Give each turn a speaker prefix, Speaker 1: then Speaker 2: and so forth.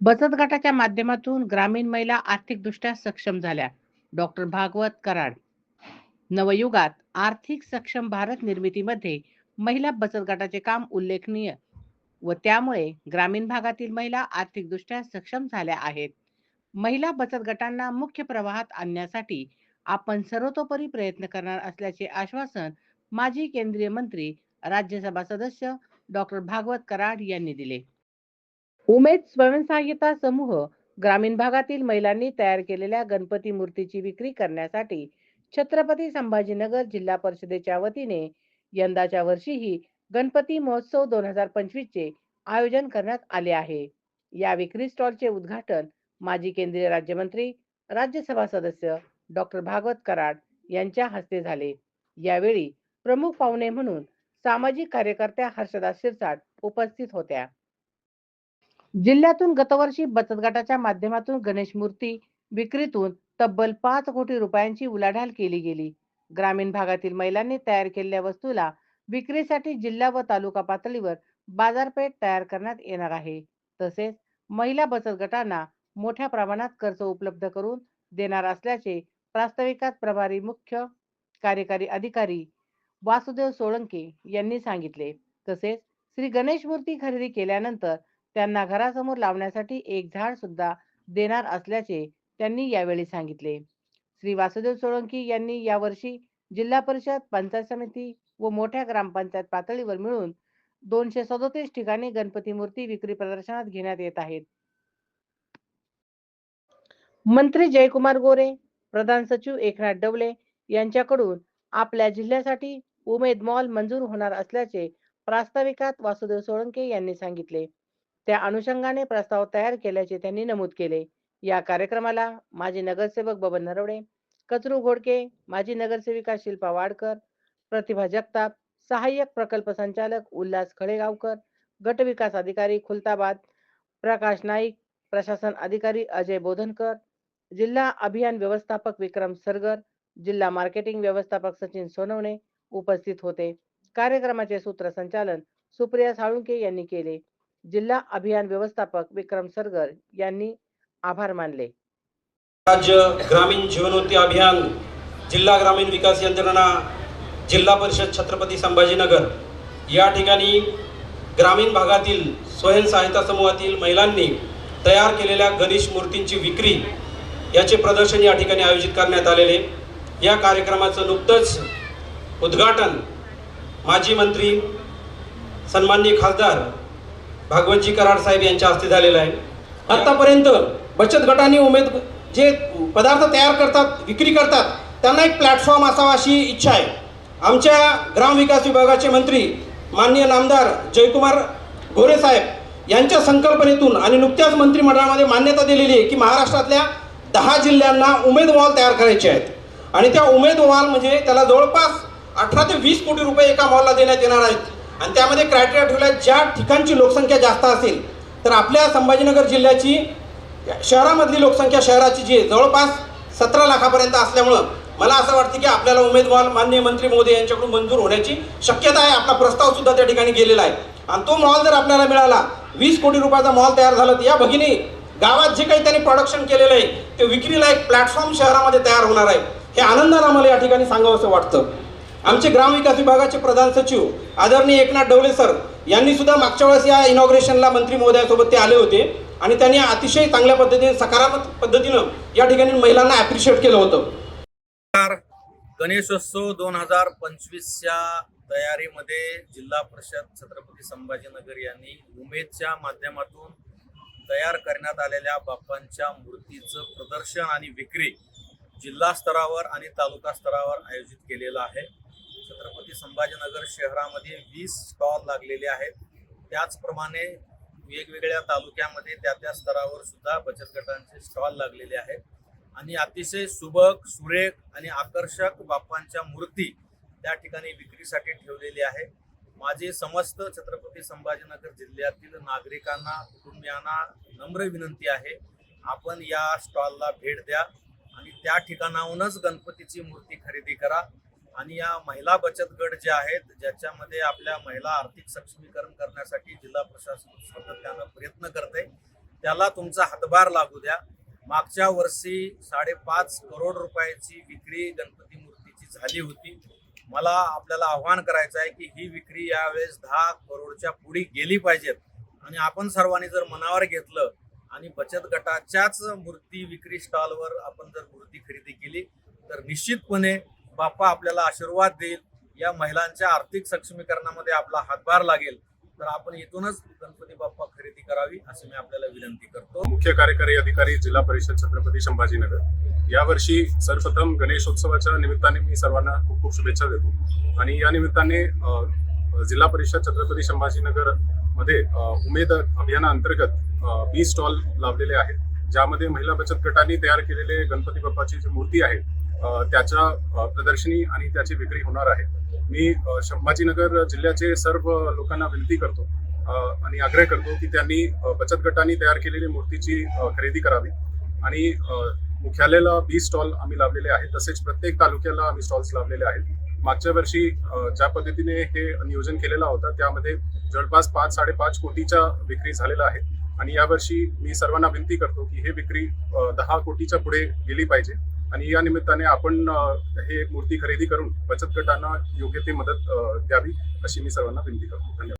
Speaker 1: बचत गटाच्या माध्यमातून ग्रामीण महिला आर्थिकदृष्ट्या सक्षम झाल्या. डॉक्टर भागवत कराड. नवयुगात आर्थिक सक्षम भारत निर्मितीमध्ये महिला बचत गटाचे काम उल्लेखनीय व त्यामुळे ग्रामीण भागातील महिला आर्थिकदृष्ट्या सक्षम झाल्या आहेत. महिला बचत गटांना मुख्य प्रवाहात आणण्यासाठी आपण सर्वतोपरी प्रयत्न करणार असल्याचे आश्वासन माजी केंद्रीय मंत्री राज्यसभा सदस्य डॉक्टर भागवत कराड यांनी दिले. उमेद स्वयंसहाय्यता समूह ग्रामीण भागातील महिलांनी तयार केलेल्या गणपती मूर्तीची विक्री करण्यासाठी छत्रपती संभाजीनगर जिल्हा परिषदेच्या वतीने यंदाच्या वर्षीही गणपती महोत्सव दोन हजार पंचवीस चे आयोजन करण्यात आले आहे. या विक्री स्टॉलचे उद्घाटन माजी केंद्रीय राज्यमंत्री राज्यसभा सदस्य डॉक्टर भागवत कराड यांच्या हस्ते झाले. यावेळी प्रमुख पाहुणे म्हणून सामाजिक कार्यकर्त्या हर्षदा शिरसाट उपस्थित होत्या. जिल्ह्यातून गतवर्षी बचत गटाच्या माध्यमातून गणेश मूर्ती विक्रीतून तब्बल पाच कोटी रुपयांची उलाढाल केली गेली. ग्रामीण भागातील महिलांनी तयार केलेल्या वस्तूला विक्रीसाठी जिल्हा व तालुका पातळीवर बाजारपेठ तयार करण्यात येणार आहे. तसेच महिला बचत गटांना मोठ्या प्रमाणात कर्ज उपलब्ध करून देणार असल्याचे प्रास्ताविकात प्रभारी मुख्य कार्यकारी अधिकारी वासुदेव सोळंके यांनी सांगितले. तसेच श्री गणेश मूर्ती खरेदी केल्यानंतर त्यांना घरासमोर लावण्यासाठी एक झाड सुद्धा देणार असल्याचे त्यांनी यावेळी सांगितले. श्री वासुदेव सोळंकी यांनी यावर्षी जिल्हा परिषद पंचायत समिती व मोठ्या ग्रामपंचायत पातळीवर मिळून दोनशे सदोतीस ठिकाणी गणपती मूर्ती विक्री प्रदर्शनात घेण्यात येत आहेत. मंत्री जयकुमार गोरे प्रधान सचिव एकनाथ डवले यांच्याकडून आपल्या जिल्ह्यासाठी उमेद मॉल मंजूर होणार असल्याचे प्रास्ताविकात वासुदेव सोळंके यांनी सांगितले. त्या अनुषंगाने प्रस्ताव तयार केल्याचे त्यांनी नमूद केले. या कार्यक्रमाला माजी नगरसेवक बबन नरवडे कचरू घोडके माजी नगरसेविका शिल्पा वाडकर प्रतिभा जगताप सहाय्यक प्रकल्प संचालक उल्हास खळेगावकर गट विकास अधिकारी खुलताबाद प्रकाश नाईक प्रशासन अधिकारी अजय बोधनकर जिल्हा अभियान व्यवस्थापक विक्रम सरगर जिल्हा मार्केटिंग व्यवस्थापक सचिन सोनवणे उपस्थित होते. कार्यक्रमाचे सूत्रसंचालन सुप्रिया साळुंके यांनी केले. जिल्हा अभियान व्यवस्थापक विक्रम सरगर यांनी आभार मानले.
Speaker 2: राज्य ग्रामीण जीवनोती अभियान जिल्हा ग्रामीण विकास यंत्रणा जिल्हा परिषद छत्रपती संभाजीनगर या ठिकाणी ग्रामीण भागातील स्वयंसहायता समूहातील महिलांनी तयार केलेल्या गणेश मूर्तींची विक्री याचे प्रदर्शन या ठिकाणी आयोजित करण्यात आलेले. या कार्यक्रमाचं नुकतंच उद्घाटन माजी मंत्री सन्माननीय खासदार भागवतजी कराड साहेब यांच्या हस्ते झालेलं आहे. आतापर्यंत बचत गटांनी उमेद जे पदार्थ तयार करतात विक्री करतात त्यांना एक प्लॅटफॉर्म असावा अशी इच्छा आहे. आमच्या ग्रामविकास विभागाचे मंत्री माननीय नामदार जयकुमार गोरे साहेब यांच्या संकल्पनेतून आणि नुकत्याच मंत्रिमंडळामध्ये मान्यता दिलेली आहे की महाराष्ट्रातल्या दहा जिल्ह्यांना उमेद मॉल तयार करायचे आहेत. आणि त्या उमेद मॉल म्हणजे त्याला जवळपास अठरा ते वीस कोटी रुपये एका मॉलला देण्यात येणार आहेत. आणि त्यामध्ये क्रायटेरिया ठेवला ज्या ठिकाणची लोकसंख्या जास्त असेल तर आपल्या संभाजीनगर जिल्ह्याची शहरामधली लोकसंख्या शहराची जी जवळपास सतरा लाखापर्यंत असल्यामुळं मला असं वाटतं की आपल्याला उमेदवार माननीय मंत्री मोदी यांच्याकडून मंजूर होण्याची शक्यता आहे. आपला प्रस्ताव सुद्धा त्या ठिकाणी गेलेला आहे. आणि तो मॉल जर आपल्याला मिळाला वीस कोटी रुपयाचा मॉल तयार झाला तर या भगिनी गावात जे काही त्यांनी प्रोडक्शन केलेलं आहे ते विक्रीला एक प्लॅटफॉर्म शहरामध्ये तयार होणार आहे. हे आनंदानं आम्हाला या ठिकाणी सांगावं असं वाटतं. आमचे ग्रामविकास विभागाचे प्रधान सचिव आदरणीय एकनाथ डवले सर यांनी सुद्धा मागच्या वेळेस या इनॉग्रेशनला मंत्री महोदयासोबत ते आले होते आणि त्यांनी अतिशय चांगल्या पद्धतीने सकारात्मक पद्धतीनं या ठिकाणी महिलांना अप्रिशिएट केलं होतं.
Speaker 3: गणेशोत्सव दोन हजार पंचवीसच्या तयारीमध्ये जिल्हा परिषद छत्रपती संभाजीनगर यांनी उमेदच्या माध्यमातून तयार करण्यात आलेल्या बाप्पांच्या मूर्तीचं प्रदर्शन आणि विक्री जिल्हा स्तरावर आणि तालुका स्तरावर आयोजित केलेलं आहे. छत्रपती संभाजीनगर शहरामध्ये वीस स्टॉल लागलेले आहेत. त्याचप्रमाणे वेगवेगळ्या तालुक्यामध्ये त्या त्या स्तरावर सुद्धा बचत गटांचे स्टॉल लागलेले आहेत. आणि अतिशय सुबक सुरेख आणि आकर्षक बाप्पांच्या मूर्ती त्या ठिकाणी विक्रीसाठी ठेवलेली आहे. माझे समस्त छत्रपती संभाजीनगर जिल्ह्यातील नागरिकांना कुटुंबियांना नम्र विनंती आहे आपण या स्टॉलला भेट द्या आणि त्या ठिकाणाहूनच गणपतीची मूर्ती खरेदी करा. आणि या महिला बचत गट जे आहेत ज्याच्यामध्ये आपल्या महिला आर्थिक सक्षमीकरण करण्यासाठी जिल्हा प्रशासन सातत्यानं प्रयत्न करते त्याला तुमचा हातभार लागू द्या. मागच्या वर्षी साडेपाच करोड रुपयाची विक्री गणपती मूर्तीची झाली होती. मला आपल्याला आव्हान करायचं आहे की ही विक्री यावेळेस दहा करोडच्या पुढे गेली पाहिजेत. आणि आपण सर्वांनी जर मनावर घेतलं आणि बचत गटाच्याच मूर्ती विक्री स्टॉलवर आपण जर मूर्ती खरेदी केली तर निश्चितपणे बाप्पा आपल्याला आशीर्वाद देईल. या महिलांच्या आर्थिक सक्षमीकरणामध्ये आपला हातभार लागेल. तर आपण इथूनच गणपती बाप्पा खरेदी करावी अशी मी आपल्याला विनंती करतो.
Speaker 4: मुख्य कार्यकारी अधिकारी जिल्हा परिषद छत्रपती संभाजीनगर. यावर्षी सर्वप्रथम गणेशोत्सवाच्या निमित्ताने मी सर्वांना खूप खूप शुभेच्छा देतो. आणि या निमित्ताने जिल्हा परिषद छत्रपती संभाजीनगरमध्ये उमेद अभियानाअंतर्गत बी स्टॉल लावलेले आहेत. ज्यामध्ये महिला बचत गटांनी तयार केलेले गणपती बाप्पाची जी मूर्ती आहे त्याच्या प्रदर्शनी आणि त्याची विक्री होणार आहे. मी संभाजीनगर जिल्ह्याचे सर्व लोकांना विनंती करतो आणि आग्रह करतो की त्यांनी बचत गटांनी तयार केलेली मूर्तीची खरेदी करावी. आणि मुख्यालयाला बी स्टॉल आम्ही लावलेले आहेत तसेच प्रत्येक तालुक्याला आम्ही स्टॉल्स लावलेले आहेत. मागच्या वर्षी ज्या पद्धतीने हे नियोजन केलेलं होतं त्यामध्ये जवळपास पाच साडेपाच कोटीच्या विक्री झालेला आहे आणि यावर्षी मी सर्वांना विनंती करतो की हे विक्री दहा कोटीच्या पुढे गेली पाहिजे. आणि या निमित्ताने आपण हे मूर्ती खरेदी करून बचत गटांना योग्य ती मदत द्यावी अशी मी सर्वांना विनंती करतो. धन्यवाद.